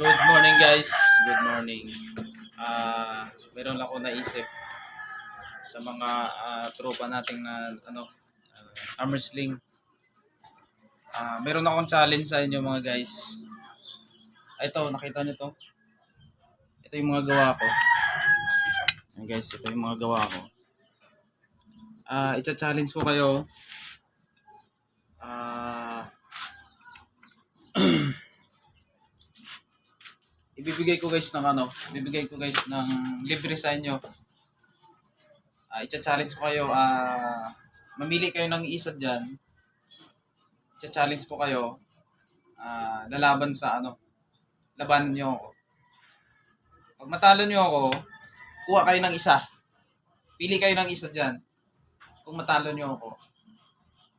Good morning guys. Good morning. Ah, meron lang ako naisip sa mga ah, tropa nating na ano uh, armor sling. Ah, meron akong challenge sa inyo mga guys. Ah, Ito, nakita niyo to? Ito yung mga gawa ko. Ayan guys, ito yung mga gawa ko. Ah, i-challenge ko kayo. Ibibigay ko guys ng ano, ibibigay ko guys ng libre sa inyo. Ah, i-challenge ko kayo, ah, mamili kayo ng isa diyan. I-challenge ko kayo, ah, lalaban sa ano, labanan niyo ako. Pag matalo niyo ako, kuha kayo ng isa. Pili kayo ng isa diyan. Kung matalo niyo ako.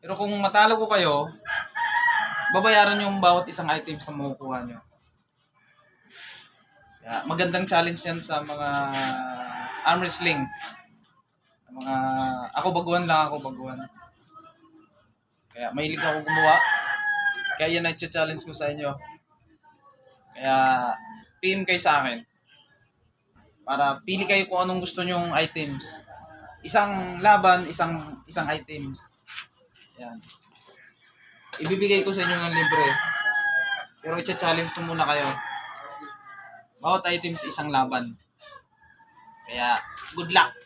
Pero kung matalo ko kayo, babayaran yung bawat isang items na makukuha niyo. Kaya magandang challenge yan sa mga arm wrestling. Mga, ako baguhan lang ako baguhan. Kaya mahilig ako gumawa. Kaya yan ang challenge ko sa inyo. Kaya PM kayo sa akin. Para pili kayo kung anong gusto nyong items. Isang laban, isang isang items. Yan. Ibibigay ko sa inyo ng libre. Pero i-challenge ko muna kayo. Bawat items isang laban. Kaya, good luck!